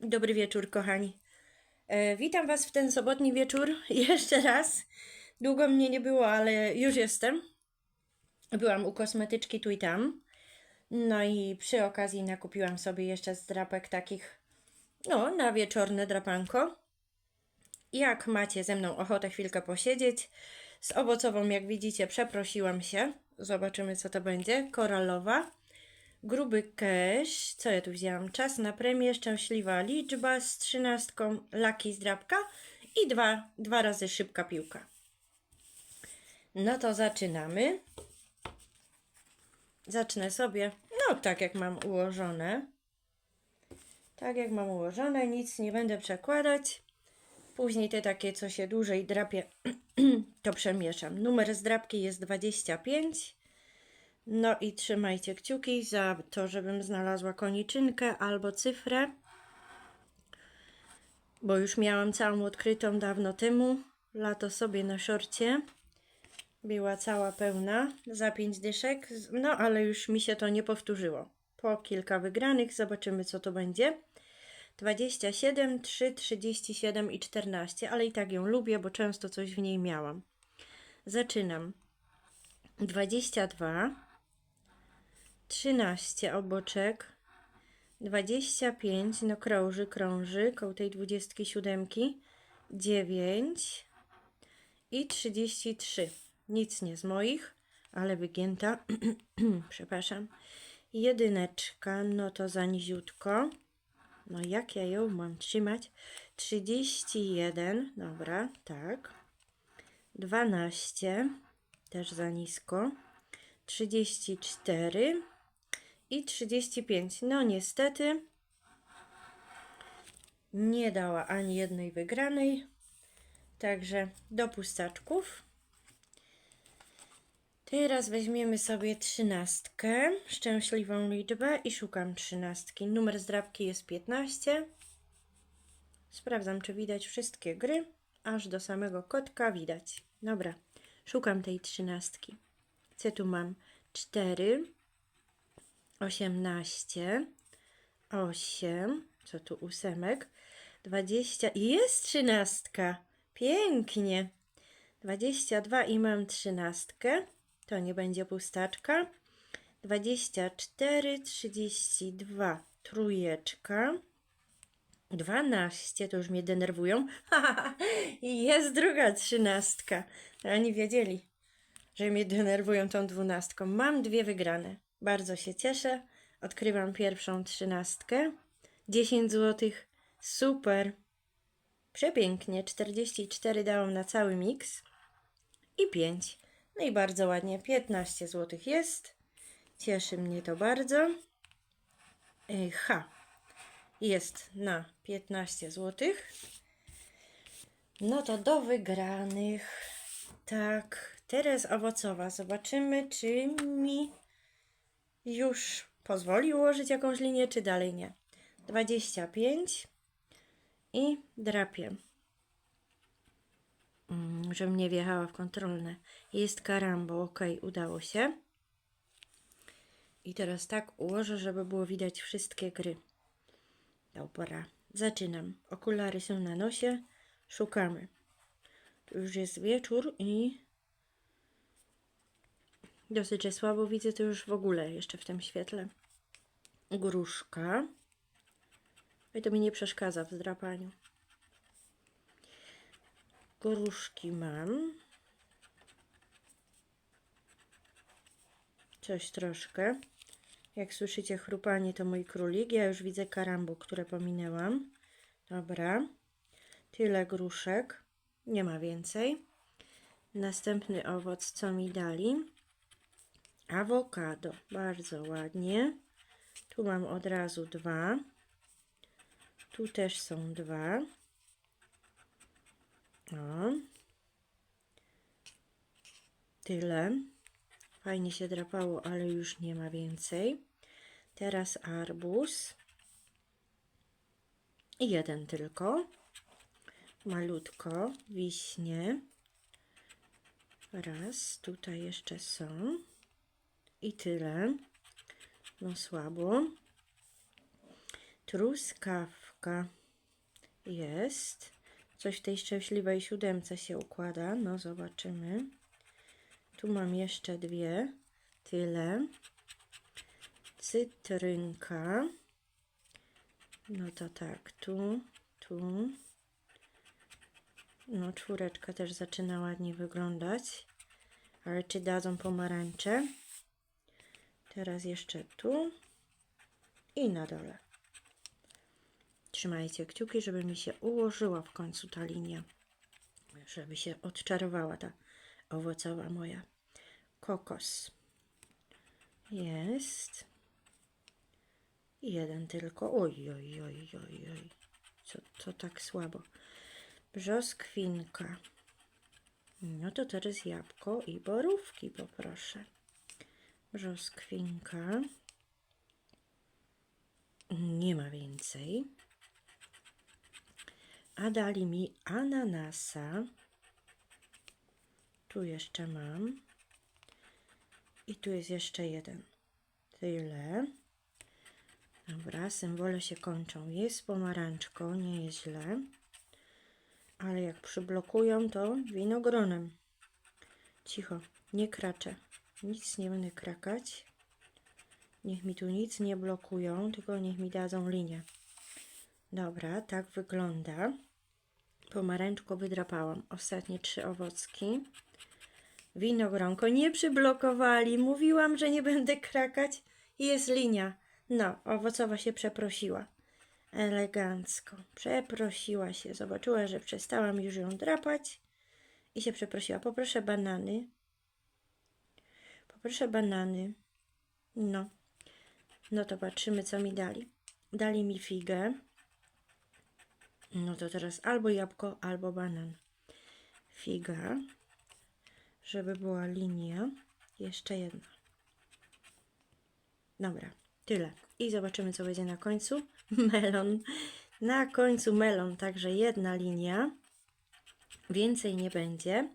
Dobry wieczór, kochani. E, witam Was w ten sobotni wieczór jeszcze raz. Długo mnie nie było, ale już jestem. Byłam u kosmetyczki tu i tam. No i przy okazji nakupiłam sobie jeszcze z drapek takich, no, na wieczorne drapanko. Jak macie ze mną ochotę chwilkę posiedzieć, z owocową, jak widzicie, przeprosiłam się. Zobaczymy, co to będzie. Koralowa. Gruby cash. Co ja tu wzięłam? Czas na premię, szczęśliwa liczba z trzynastką, laki zdrabka i dwa, dwa razy szybka piłka. No to zaczynamy. Zacznę sobie, no tak jak mam ułożone. Tak jak mam ułożone, nic nie będę przekładać. Później te takie, co się dłużej drapie, to przemieszam. Numer zdrabki jest 25. No i trzymajcie kciuki za to, żebym znalazła koniczynkę albo cyfrę. Bo już miałam całą odkrytą dawno temu. Lato sobie na szorcie. Była cała pełna za 5 dyszek. No ale już mi się to nie powtórzyło. Po kilka wygranych zobaczymy co to będzie. 27, 3, 37 i 14, ale i tak ją lubię, bo często coś w niej miałam. Zaczynam. 22, 13 oboczek, 25, no krąży, krąży, koło tej 27, 9 i 33. Nic nie z moich, ale wygięta. Przepraszam. Jedyneczka, no to za niziutko. No jak ja ją mam trzymać? 31, dobra, tak. 12, też za nisko. 34 i 35. No niestety nie dała ani jednej wygranej. Także do pustaczków. Teraz weźmiemy sobie trzynastkę, szczęśliwą liczbę i szukam trzynastki. Numer zdrabki jest 15. Sprawdzam, czy widać wszystkie gry. Aż do samego kotka widać. Dobra, szukam tej trzynastki. Co tu mam? 4, 18, 8, co tu ósemek, 20 i jest trzynastka. Pięknie. 22 i mam trzynastkę. To nie będzie pustaczka. 24, 32, trójeczka. 12, to już mnie denerwują. I jest druga trzynastka. Oni wiedzieli, że mnie denerwują tą dwunastką. Mam dwie wygrane. Bardzo się cieszę. Odkrywam pierwszą trzynastkę. 10 zł. Super. Przepięknie. 44 dałam na cały miks. I 5. No i bardzo ładnie. 15 zł jest. Cieszy mnie to bardzo. Ej, Ha. Jest na 15 zł. No to do wygranych. Tak, teraz owocowa. Zobaczymy, czy mi już pozwoli ułożyć jakąś linię, czy dalej nie. 25 i drapię. Mm, żebym nie wjechała w kontrolne. Jest karambo, ok, udało się. I teraz tak ułożę, żeby było widać wszystkie gry. Dobra, zaczynam. Okulary są na nosie. Szukamy. Tu już jest wieczór i dosyć słabo widzę to już w ogóle jeszcze w tym świetle. Gruszka. I to mi nie przeszkadza w zdrapaniu. Gruszki mam. Coś troszkę. Jak słyszycie chrupanie, to mój królik. Ja już widzę karambu, które pominęłam. Dobra. Tyle gruszek. Nie ma więcej. Następny owoc, co mi dali. Awokado. Bardzo ładnie. Tu mam od razu dwa. Tu też są dwa. O. Tyle. Fajnie się drapało, ale już nie ma więcej. Teraz arbuz. I jeden tylko. Malutko. Wiśnie. Raz. Tutaj jeszcze są. I tyle. No słabo. Truskawka. Jest. Coś w tej szczęśliwej siódemce się układa. No, zobaczymy. Tu mam jeszcze dwie. Tyle. Cytrynka. No to tak, tu, tu. No, czwóreczka też zaczyna ładnie wyglądać. Ale czy dadzą pomarańcze? Teraz jeszcze tu i na dole. Trzymajcie kciuki, żeby mi się ułożyła w końcu ta linia. Żeby się odczarowała ta owocowa moja. Kokos. Jest. Jeden tylko. Oj, oj, oj, oj, oj. Co to tak słabo? Brzoskwinka. No to teraz jabłko i borówki poproszę. Brzoskwinka. Nie ma więcej. A dali mi ananasa. Tu jeszcze mam. I tu jest jeszcze jeden. Tyle. Dobra, symbole się kończą. Jest pomarańczką, nie jest źle. Ale jak przyblokują, to winogronem. Cicho, nie kraczę. Nic nie będę krakać. Niech mi tu nic nie blokują, tylko niech mi dadzą linię. Dobra, tak wygląda. Pomarańczko wydrapałam. Ostatnie trzy owocki. Winogronko nie przyblokowali. Mówiłam, że nie będę krakać. Jest linia. No, owocowa się przeprosiła. Elegancko. Przeprosiła się. Zobaczyła, że przestałam już ją drapać. I się przeprosiła. Poproszę banany. Poproszę banany. No. No to patrzymy, co mi dali. Dali mi figę. No to teraz albo jabłko, albo banan. Figa. Żeby była linia. Jeszcze jedna. Dobra, tyle. I zobaczymy, co będzie na końcu. Melon. Na końcu melon, także jedna linia. Więcej nie będzie,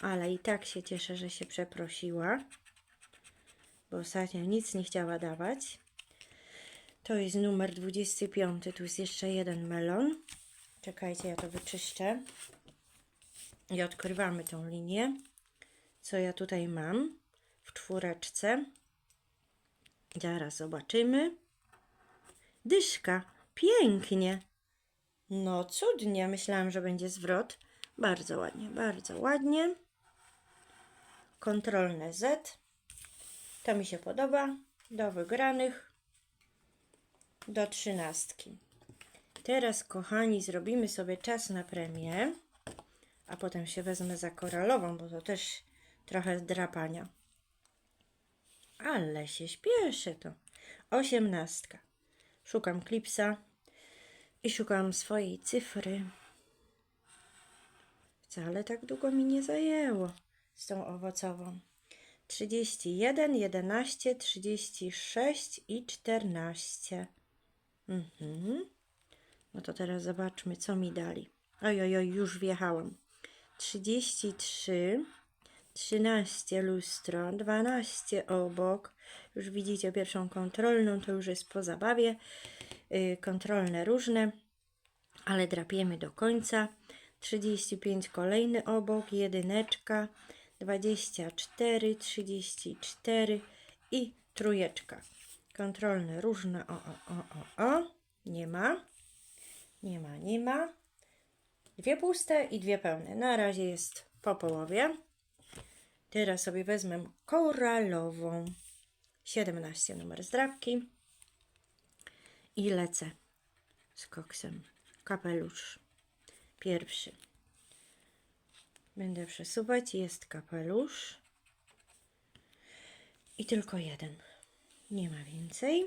ale i tak się cieszę, że się przeprosiła, bo ostatnio nic nie chciała dawać. To jest numer 25. Tu jest jeszcze jeden melon. Czekajcie, ja to wyczyszczę. I odkrywamy tą linię. Co ja tutaj mam w czwóreczce. Zaraz zobaczymy. Dyszka. Pięknie. No cudnie. Myślałam, że będzie zwrot. Bardzo ładnie, bardzo ładnie. Kontrolne Z. To mi się podoba. Do wygranych. Do trzynastki. Teraz, kochani, zrobimy sobie czas na premię. A potem się wezmę za koralową, bo to też trochę drapania. Ale się śpieszę to. Osiemnastka. Szukam klipsa i szukam swojej cyfry. Wcale tak długo mi nie zajęło z tą owocową. 31, 11, 36 i 14. Mhm. No to teraz zobaczmy, co mi dali. Oj, oj, oj, już wjechałam. 33, 13 lustro, 12 obok. Już widzicie pierwszą kontrolną, to już jest po zabawie. Yy, kontrolne różne, ale drapiemy do końca. 35 kolejny obok, jedyneczka, 24, 34 i trójeczka. Kontrolne różne, o, o, o, o, o, nie ma, nie ma, nie ma. Dwie puste i dwie pełne. Na razie jest po połowie. Teraz sobie wezmę koralową. 17 numer zdrabki. I lecę z koksem. Kapelusz. Pierwszy. Będę przesuwać. Jest kapelusz. I tylko jeden. Nie ma więcej.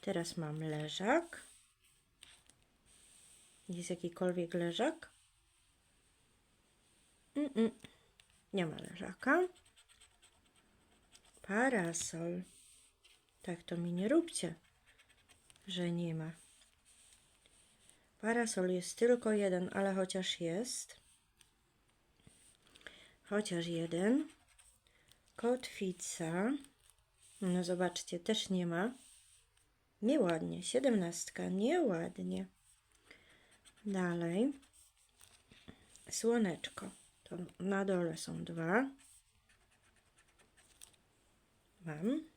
Teraz mam leżak. Jest jakikolwiek leżak? Mm -mm. Nie ma leżaka. Parasol. Tak to mi nie róbcie, że nie ma. Parasol jest tylko jeden, ale chociaż jest. Chociaż jeden. Kotwica. No zobaczcie, też nie ma. Nieładnie. Siedemnastka. Nieładnie. Dalej. Słoneczko. To na dole są dwa. Mam.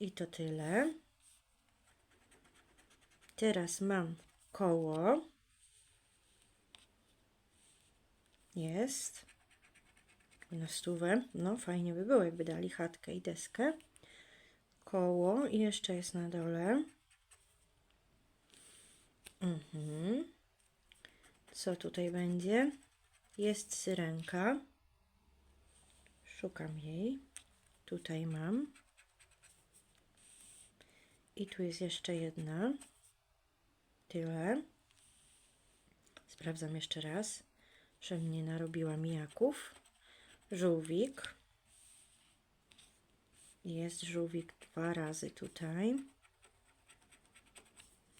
I to tyle. Teraz mam koło. Jest. Na stówę. No, fajnie by było, jakby dali chatkę i deskę. Koło i jeszcze jest na dole. Mhm. Co tutaj będzie? Jest syrenka. Szukam jej. Tutaj mam. I tu jest jeszcze jedna. Tyle. Sprawdzam jeszcze raz, żebym nie narobiła mijaków. Żółwik. Jest żółwik dwa razy tutaj.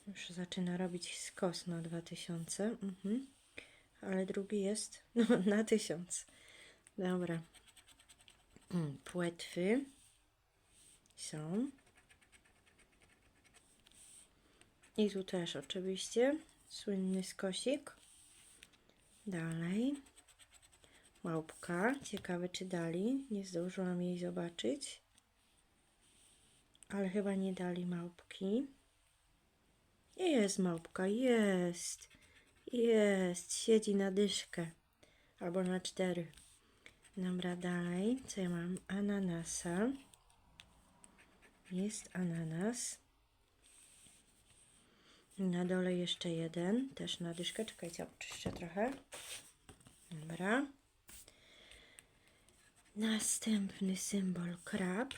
Już zaczyna robić skos na 2000. Mhm. Ale drugi jest no, na 1000. Dobra. Mm, Płetwy są. I tu też oczywiście słynny skosik. Dalej. Małpka. Ciekawe czy dali. Nie zdążyłam jej zobaczyć. Ale chyba nie dali małpki. Jest małpka, jest. Jest. Siedzi na dyszkę. Albo na cztery. Dobra, dalej. Co ja mam? Ananasa. Jest ananas. Na dole jeszcze jeden, też na dyszkę. Czekajcie, oczyszczę trochę. Dobra. Następny symbol krab.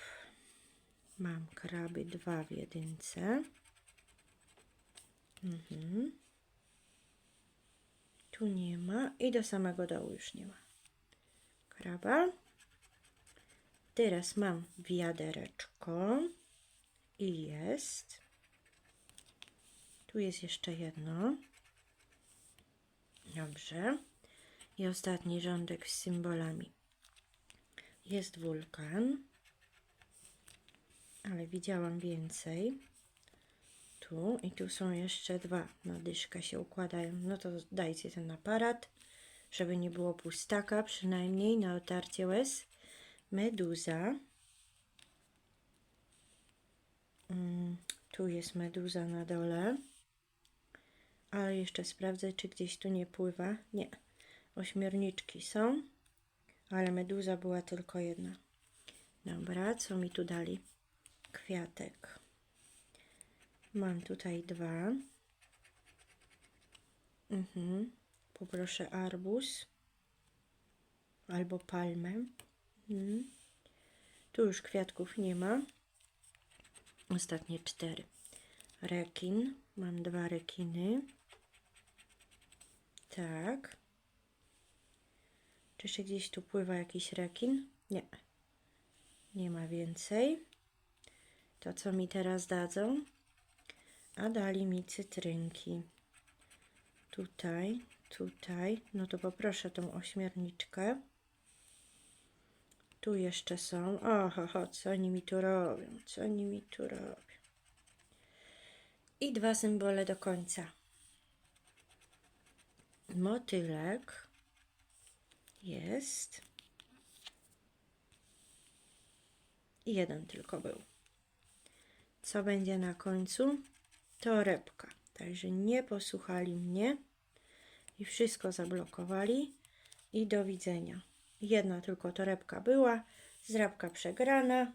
Mam kraby dwa w jedynce. Mhm. Tu nie ma i do samego dołu już nie ma. Kraba. Teraz mam wiadereczko i jest. Tu jest jeszcze jedno. Dobrze. I ostatni rządek z symbolami. Jest wulkan. Ale widziałam więcej. Tu i tu są jeszcze dwa. Na dyszkę się układają. No to dajcie ten aparat, żeby nie było pustaka, przynajmniej na otarcie łez. Meduza. Mm, tu jest meduza na dole. Ale jeszcze sprawdzę, czy gdzieś tu nie pływa. Nie. Ośmiorniczki są, ale meduza była tylko jedna. Dobra, co mi tu dali? Kwiatek. Mam tutaj dwa. Mhm. Poproszę arbuz albo palmę. Mhm. Tu już kwiatków nie ma. Ostatnie cztery. Rekin. Mam dwa rekiny. Tak. Czy jeszcze gdzieś tu pływa jakiś rekin? Nie. Nie ma więcej. To co mi teraz dadzą? A dali mi cytrynki. Tutaj, tutaj. No to poproszę tą ośmiorniczkę. Tu jeszcze są. Oho, ho, co oni mi tu robią? Co oni mi tu robią? I dwa symbole do końca. Motylek jest. I jeden tylko był. Co będzie na końcu? Torebka. Także nie posłuchali mnie i wszystko zablokowali. I do widzenia. Jedna tylko torebka była, zrabka przegrana.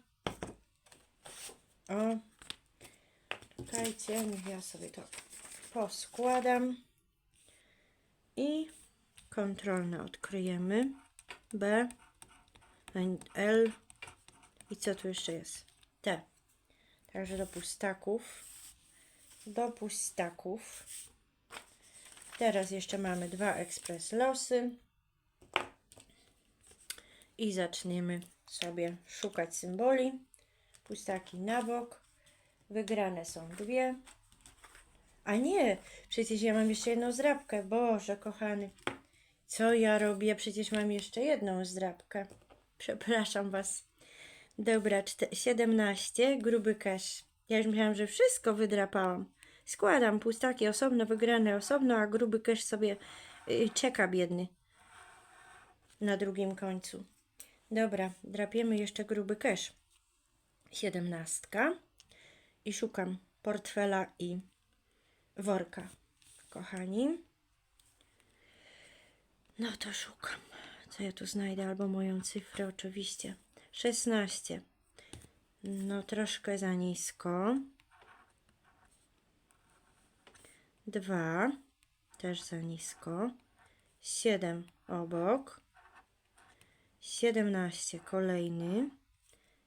O, czekajcie, ja sobie to poskładam. I kontrolne odkryjemy. B, L i co tu jeszcze jest? T. Także do pustaków. Do pustaków. Teraz jeszcze mamy dwa ekspres losy. I zaczniemy sobie szukać symboli. Pustaki na bok. Wygrane są dwie. A nie, przecież ja mam jeszcze jedną zdrabkę. Boże, kochany. Co ja robię? Przecież mam jeszcze jedną zdrabkę. Przepraszam Was. Dobra, czte- 17, gruby cash Ja już myślałam, że wszystko wydrapałam. Składam pustaki osobno, wygrane osobno, a gruby kesz sobie y, czeka biedny na drugim końcu. Dobra, drapiemy jeszcze gruby kesz. Siedemnastka. I szukam portfela i worka. Kochani. No to szukam. Co ja tu znajdę? Albo moją cyfrę oczywiście. 16. No troszkę za nisko. 2. Też za nisko. 7 obok. 17 kolejny.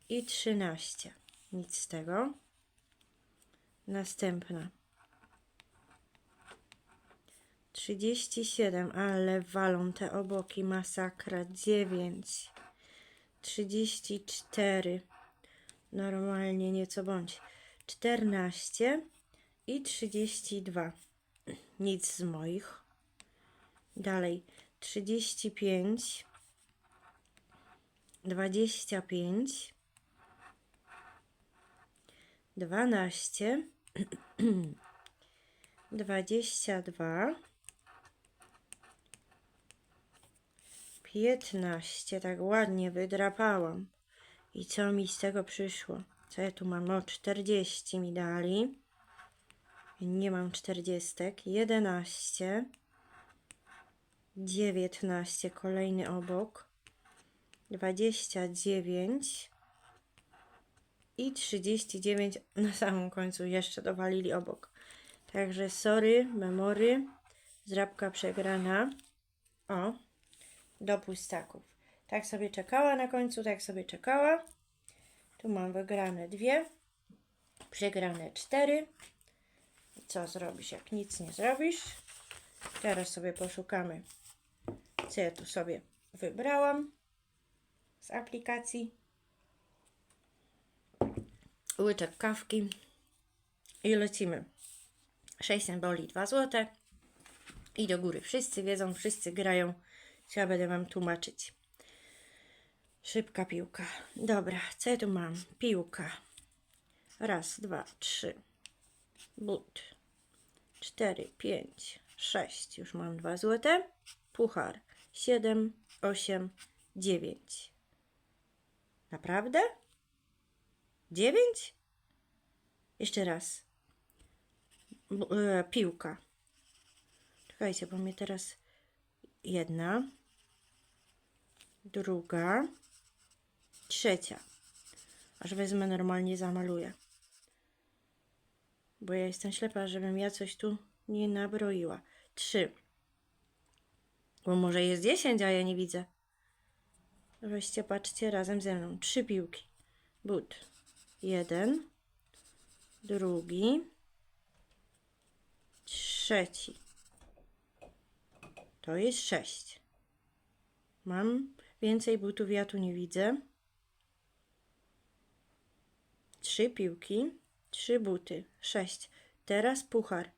I 13. Nic z tego. Następna. 37, ale walą te oboki, masakra. 9, 34, normalnie nieco bądź. 14 i 32. Nic z moich. Dalej 35, 25, 12, 22, 15, tak ładnie wydrapałam. I co mi z tego przyszło? Co ja tu mam? O, 40 mi dali. Nie mam 40. 11, 19, kolejny obok. 29 i 39 na samym końcu jeszcze dowalili obok. Także sorry, memory, zrabka przegrana. O, do pustaków. Tak sobie czekała na końcu, tak sobie czekała. Tu mam wygrane dwie, przegrane cztery. I co zrobisz, jak nic nie zrobisz? Teraz sobie poszukamy, co ja tu sobie wybrałam z aplikacji. Łyczek kawki i lecimy. 6 symboli, 2 złote. I do góry. Wszyscy wiedzą, wszyscy grają. Ja będę wam tłumaczyć. Szybka piłka. Dobra, co ja tu mam? Piłka. Raz, dwa, trzy. But. Cztery, pięć, sześć. Już mam dwa złote. Puchar. Siedem, osiem, dziewięć. Naprawdę? Dziewięć? Jeszcze raz. Bu- e, piłka. Czekajcie, bo mnie teraz jedna, druga, trzecia. Aż wezmę normalnie zamaluję. Bo ja jestem ślepa, żebym ja coś tu nie nabroiła. Trzy. Bo może jest dziesięć, a ja nie widzę. Weźcie, patrzcie razem ze mną. Trzy piłki. But. Jeden. Drugi. Trzeci. To jest sześć. Mam więcej butów, ja tu nie widzę. Trzy piłki, trzy buty, sześć. Teraz puchar.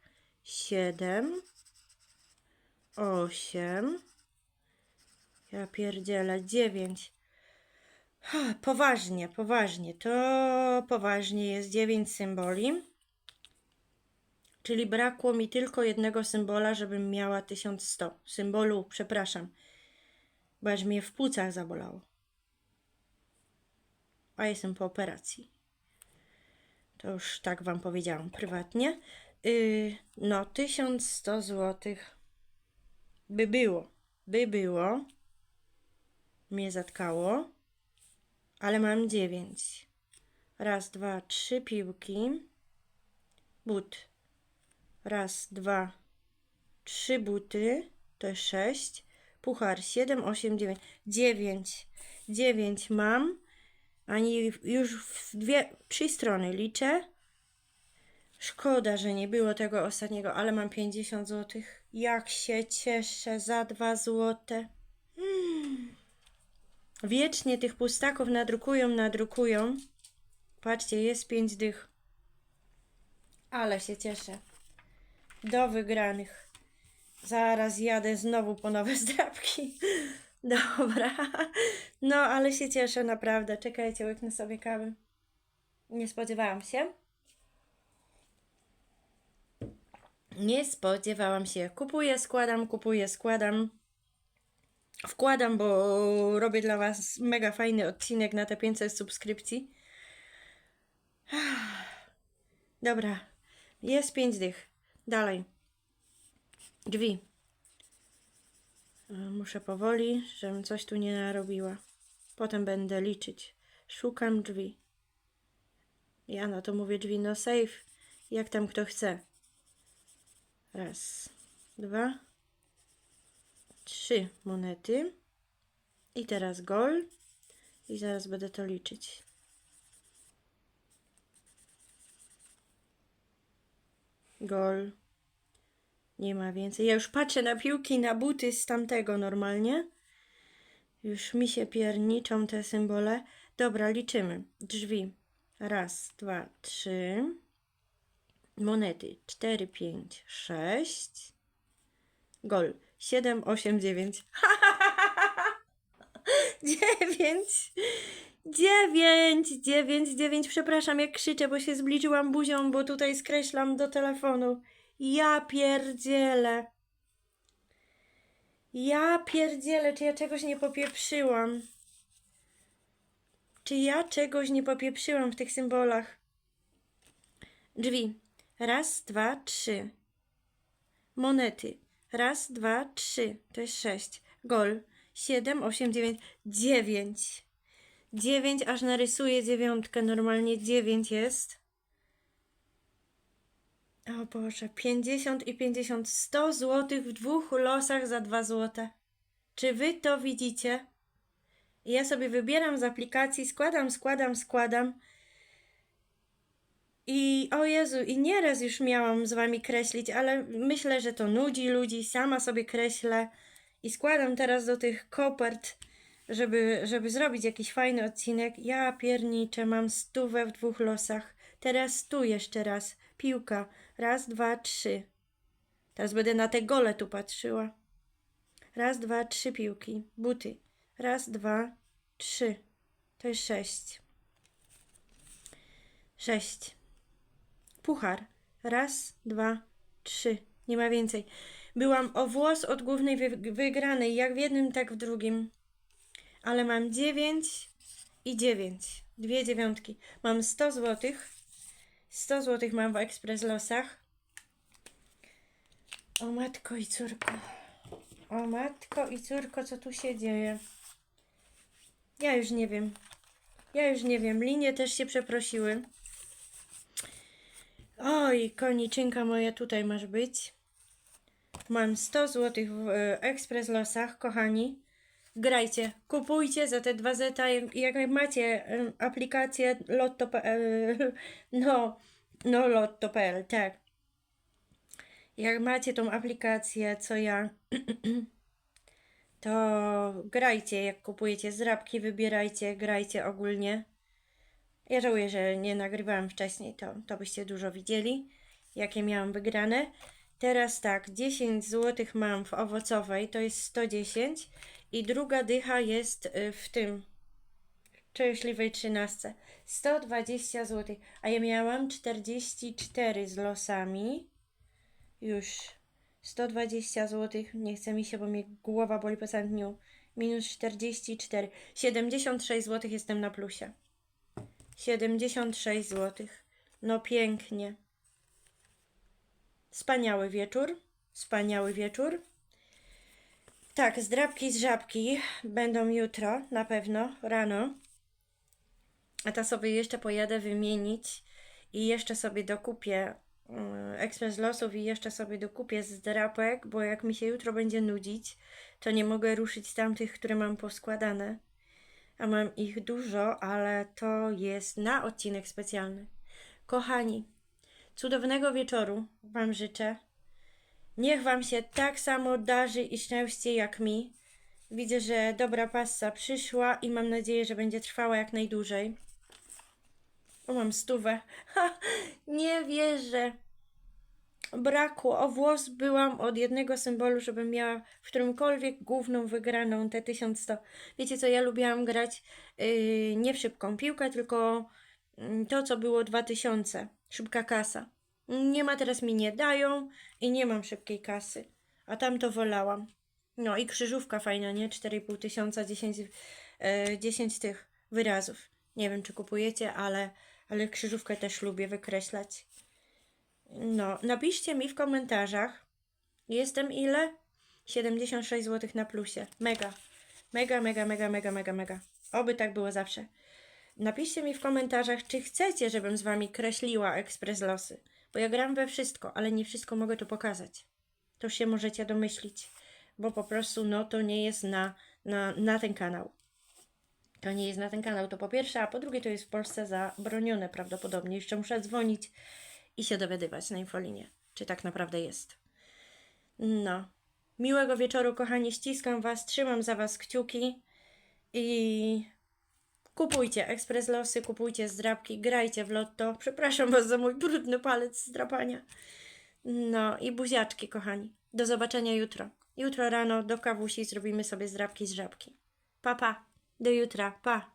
Siedem, osiem, ja pierdzielę, dziewięć. Poważnie, poważnie. To poważnie jest dziewięć symboli. Czyli brakło mi tylko jednego symbola, żebym miała 1100. Symbolu, przepraszam, bo aż mnie w płucach zabolało. A jestem po operacji. To już tak wam powiedziałam prywatnie. Yy, no, 1100 zł by było. By było. Mnie zatkało. Ale mam 9. Raz, dwa, trzy piłki. But. Raz, dwa, trzy buty. To jest sześć. Puchar siedem, osiem, dziewięć. Dziewięć. Dziewięć mam. Ani już w dwie, trzy strony liczę. Szkoda, że nie było tego ostatniego, ale mam 50 zł. Jak się cieszę za 2 złote. Mm. Wiecznie tych pustaków nadrukują, nadrukują. Patrzcie, jest 5 dych. Ale się cieszę. Do wygranych. Zaraz jadę znowu po nowe Dobra. No, ale się cieszę naprawdę. Czekajcie, łyknę sobie kawy. Nie spodziewałam się. Nie spodziewałam się. Kupuję, składam, kupuję, składam. Wkładam, bo robię dla Was mega fajny odcinek na te 500 subskrypcji. Dobra, jest 5 dych. Dalej. Drzwi. E, Muszę powoli, żebym coś tu nie narobiła. Potem będę liczyć. Szukam drzwi. Ja na to mówię drzwi, no safe. Jak tam kto chce. Raz, dwa, trzy monety. I teraz gol. I zaraz będę to liczyć. Gol. Nie ma więcej. Ja już patrzę na piłki, na buty z tamtego normalnie. Już mi się pierniczą te symbole. Dobra, liczymy. Drzwi. Raz, dwa, trzy. Monety. Cztery, pięć, sześć. Gol. Siedem, osiem, dziewięć. Dziewięć. Dziewięć, dziewięć, dziewięć. Przepraszam, jak krzyczę, bo się zbliżyłam buzią, bo tutaj skreślam do telefonu. Ja pierdzielę. Ja pierdzielę, czy ja czegoś nie popieprzyłam? Czy ja czegoś nie popieprzyłam w tych symbolach? Drzwi. Raz, dwa, trzy. Monety. Raz, dwa, trzy. To jest sześć. Gol. Siedem, osiem, dziewięć. Dziewięć. Dziewięć, aż narysuję dziewiątkę. Normalnie dziewięć jest. O Boże, 50 i 50. 100 złotych w dwóch losach za 2 złote. Czy wy to widzicie? Ja sobie wybieram z aplikacji, składam, składam, składam. I o Jezu, i nieraz już miałam z wami kreślić, ale myślę, że to nudzi ludzi. Sama sobie kreślę i składam teraz do tych kopert, żeby, żeby zrobić jakiś fajny odcinek. Ja pierniczę, mam stówę w dwóch losach. Teraz tu jeszcze raz. Piłka. Raz, dwa, trzy. Teraz będę na te gole tu patrzyła. Raz, dwa, trzy piłki. Buty. Raz, dwa, trzy. To jest sześć. Sześć. Puchar. Raz, dwa, trzy. Nie ma więcej. Byłam o włos od głównej wy- wygranej, jak w jednym, tak w drugim. Ale mam dziewięć i dziewięć. Dwie dziewiątki. Mam 100 złotych. 100 złotych mam w Express Losach. O matko i córko. O matko i córko, co tu się dzieje? Ja już nie wiem. Ja już nie wiem. Linie też się przeprosiły. Oj, koniczynka moja, tutaj masz być. Mam 100 zł w e, Express Losach, kochani. Grajcie, kupujcie za te 2 zeta. Jak, macie aplikację lotto.pl, no, no lotto.pl, tak. Jak macie tą aplikację, co ja, to grajcie. Jak kupujecie zrabki, wybierajcie, grajcie ogólnie. Ja żałuję, że nie nagrywałam wcześniej, to, to byście dużo widzieli, jakie miałam wygrane. Teraz tak, 10 zł mam w owocowej, to jest 110 i druga dycha jest y, w tym szczęśliwej 13. 120 zł, a ja miałam 44 z losami. Już 120 zł, nie chce mi się, bo mnie głowa boli po całym dniu. Minus 44, 76 zł jestem na plusie. 76 zł. No pięknie. Wspaniały wieczór. Wspaniały wieczór. Tak, zdrabki z żabki będą jutro, na pewno, rano. A ta sobie jeszcze pojadę wymienić i jeszcze sobie dokupię mm, ekspres losów i jeszcze sobie dokupię zdrapek, bo jak mi się jutro będzie nudzić, to nie mogę ruszyć tamtych, które mam poskładane. A mam ich dużo, ale to jest na odcinek specjalny. Kochani, cudownego wieczoru Wam życzę. Niech Wam się tak samo darzy i szczęście jak mi. Widzę, że dobra passa przyszła i mam nadzieję, że będzie trwała jak najdłużej. O, mam stówę. Ha, nie wierzę. Brakło. O włos byłam od jednego symbolu, żebym miała w którymkolwiek główną wygraną te 1100. Wiecie co, ja lubiłam grać yy, nie w szybką piłkę, tylko yy, to, co było 2000. Szybka kasa. Nie ma, teraz mi nie dają i nie mam szybkiej kasy. A tam to wolałam. No i krzyżówka fajna, nie? 4,5 tysiąca, 10, e, 10 tych wyrazów. Nie wiem, czy kupujecie, ale, ale krzyżówkę też lubię wykreślać. No, napiszcie mi w komentarzach. Jestem ile? 76 zł na plusie. Mega. Mega, mega, mega, mega, mega, mega. Oby tak było zawsze. Napiszcie mi w komentarzach, czy chcecie, żebym z wami kreśliła ekspres losy. Bo ja gram we wszystko, ale nie wszystko mogę tu pokazać. To się możecie domyślić. Bo po prostu, no, to nie jest na, na, na ten kanał. To nie jest na ten kanał, to po pierwsze, a po drugie to jest w Polsce zabronione prawdopodobnie. Jeszcze muszę dzwonić i się dowiadywać na infolinie, czy tak naprawdę jest. No. Miłego wieczoru, kochani. Ściskam Was, trzymam za Was kciuki i kupujcie ekspres losy, kupujcie zdrabki, grajcie w lotto. Przepraszam Was za mój brudny palec z drapania. No i buziaczki, kochani. Do zobaczenia jutro. Jutro rano do kawusi zrobimy sobie zdrabki z żabki. Pa, pa. Do jutra. Pa.